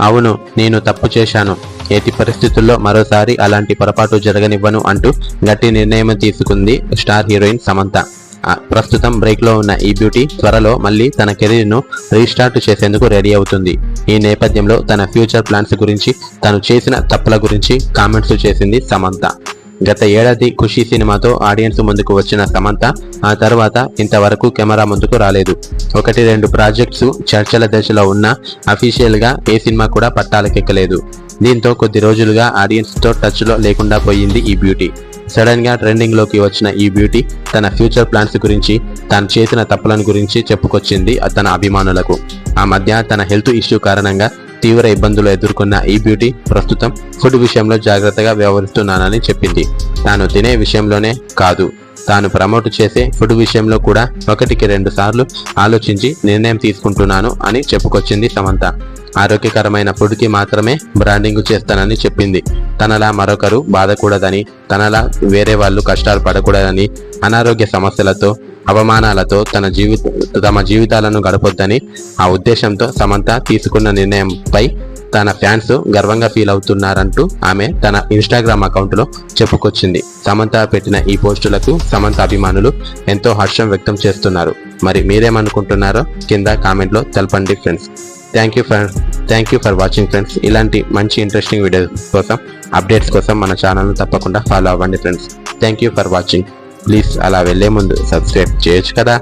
అవును నేను తప్పు చేశాను. ఎట్టి పరిస్థితుల్లో మరోసారి అలాంటి పొరపాటు జరగనివ్వను అంటూ గట్టి నిర్ణయం తీసుకుంది స్టార్ హీరోయిన్ సమంత. ప్రస్తుతం బ్రేక్లో ఉన్న ఈ బ్యూటీ త్వరలో మళ్ళీ తన కెరీర్ను రీస్టార్ట్ చేసేందుకు రెడీ అవుతుంది. ఈ నేపథ్యంలో తన ఫ్యూచర్ ప్లాన్స్ గురించి తను చేసిన తప్పుల గురించి కామెంట్స్ చేసింది సమంత. గత ఏడాది ఖుషి సినిమాతో ఆడియన్స్ ముందుకు వచ్చిన సమంత ఆ తర్వాత ఇంతవరకు కెమెరా ముందుకు రాలేదు. ఒకటి రెండు ప్రాజెక్ట్స్ చర్చల దశలో ఉన్న అఫీషియల్గా ఏ సినిమా కూడా పట్టాలకెక్కలేదు. దీంతో కొద్ది రోజులుగా ఆడియన్స్తో టచ్లో లేకుండా పోయింది ఈ బ్యూటీ. సడన్గా ట్రెండింగ్లోకి వచ్చిన ఈ బ్యూటీ తన ఫ్యూచర్ ప్లాన్స్ గురించి తాను చేసిన తప్పులను గురించి చెప్పుకొచ్చింది తన అభిమానులకు. ఆ మధ్య తన హెల్త్ ఇష్యూ కారణంగా తీవ్ర ఇబ్బందులు ఎదుర్కొన్న ఈ బ్యూటీ ప్రస్తుతం ఫుడ్ విషయంలో జాగ్రత్తగా వ్యవహరిస్తున్నానని చెప్పింది. తాను తినే విషయంలోనే కాదు. తాను ప్రమోట్ చేసే ఫుడ్ విషయంలో కూడా ఒకటికి రెండు సార్లు ఆలోచించి నిర్ణయం తీసుకుంటున్నాను అని చెప్పుకొచ్చింది సమంత. ఆరోగ్యకరమైన ఫుడ్కి మాత్రమే బ్రాండింగ్ చేస్తానని చెప్పింది. తనలా మరొకరు బాధకూడదని తనలా వేరే వాళ్ళు కష్టాలు పడకూడదని అనారోగ్య సమస్యలతో అవమానాలతో తన జీవిత తమ జీవితాలను గడపొద్దని ఆ ఉద్దేశంతో సమంత తీసుకున్న నిర్ణయంపై తన ఫ్యాన్స్ గర్వంగా ఫీల్ అవుతున్నారంటూ ఆమె తన ఇన్స్టాగ్రామ్ అకౌంట్లో చెప్పుకొచ్చింది. సమంత పెట్టిన ఈ పోస్టులకు సమంత అభిమానులు ఎంతో హర్షం వ్యక్తం చేస్తున్నారు. మరి మీరేమనుకుంటున్నారో కింద కామెంట్లో తెలపండి friends. Thank you for thank you for watching friends ఇలాంటి మంచి ఇంట్రెస్టింగ్ వీడియోస్ కోసం అప్డేట్స్ కోసం మన ఛానల్ను తప్పకుండా ఫాలో అవ్వండి friends. Thank you for watching please అలా వెళ్ళే ముందు సబ్స్క్రైబ్ చేయొచ్చు కదా.